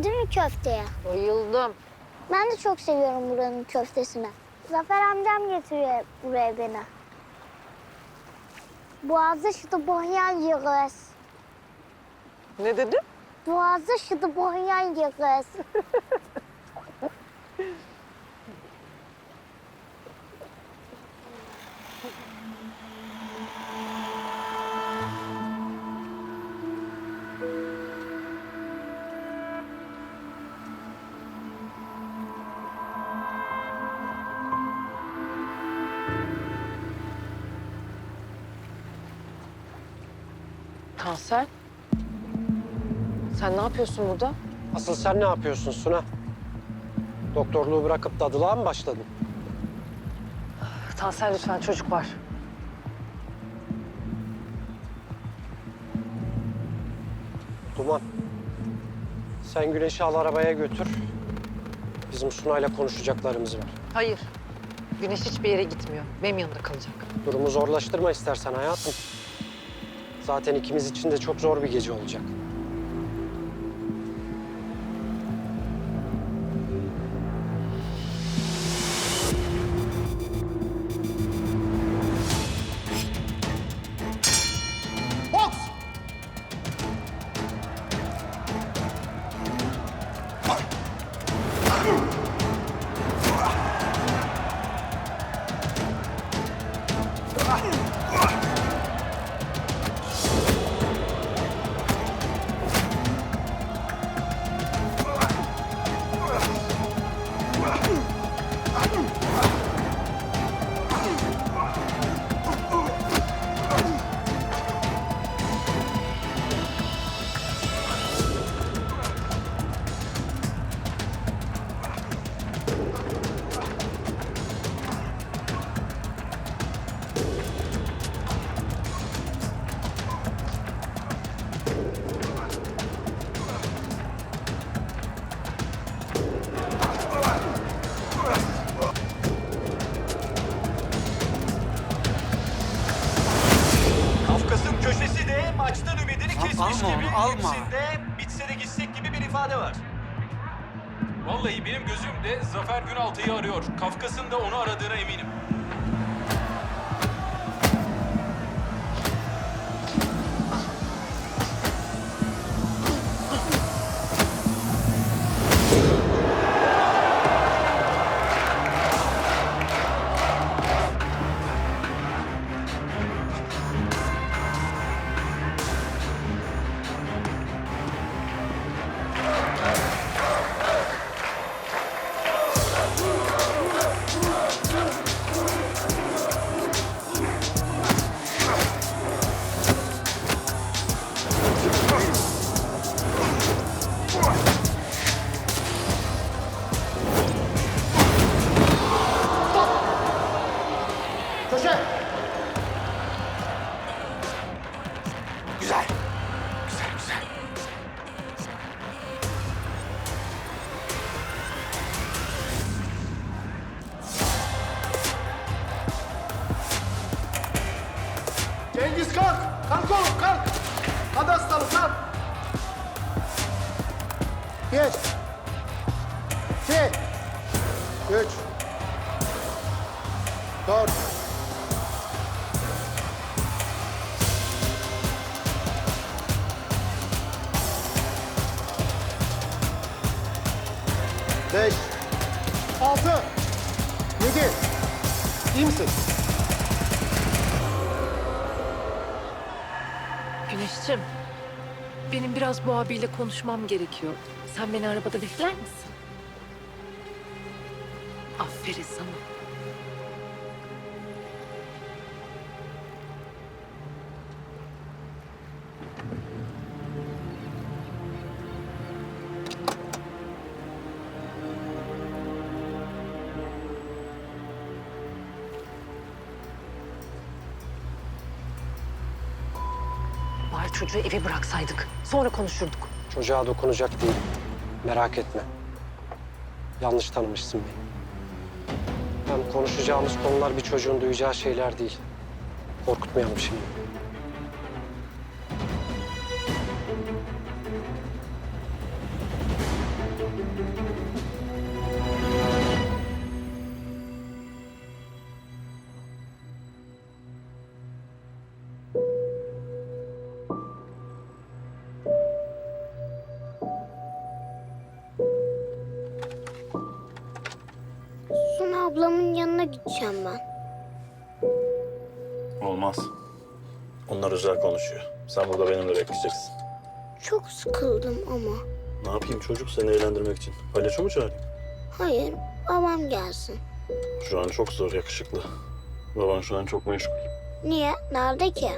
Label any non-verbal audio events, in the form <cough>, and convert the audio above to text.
Beğendin mi köfteye? Bayıldım. Ben de çok seviyorum buranın köftesini. Zafer amcam getiriyor buraya beni. Boğazda şıdı bohyan yığız. Ne dedi? Boğazda şıdı bohyan yığız. <laughs> Tansel. Sen ne yapıyorsun burada? Asıl sen ne yapıyorsun Suna? Doktorluğu bırakıp dadılığa mı başladın? Tansel lütfen çocuk var. Duman. Sen Güneş'i al arabaya götür. Bizim Suna'yla konuşacaklarımız var. Hayır. Güneş hiçbir yere gitmiyor. Benim yanında kalacak. Durumu zorlaştırma istersen hayatım. Zaten ikimiz için de çok zor bir gece olacak. Kafkas'ın alma gibi. onu, alma. Hepsinde bitse de gitsek gibi bir ifade var. Vallahi benim gözümde Zafer Günaltı'yı arıyor. Kafkas'ın da onu aradığına eminim. Cengiz kalk. Kalk oğlum kalk. Hadi aslanım kalk. Bir. İki. Üç. Dört. Beş. Altı. Yedi. İyi misin? Güneşciğim, benim biraz bu abiyle konuşmam gerekiyor. Sen beni arabada bekler misin? Aferin sana. Çocuğu eve bıraksaydık. Sonra konuşurduk. Çocuğa dokunacak değil. Merak etme. Yanlış tanımışsın beni. Hem konuşacağımız konular bir çocuğun duyacağı şeyler değil. Korkutmayalım şimdi. Ablamın yanına gideceğim ben. Olmaz. Onlar özel konuşuyor. Sen burada benimle bekleyeceksin. Çok sıkıldım ama. Ne yapayım çocuk seni eğlendirmek için? Palyaço mu çağırayım? Hayır, babam gelsin. Şu an çok zor yakışıklı. Baban şu an çok meşgul. Niye? Nerede ki?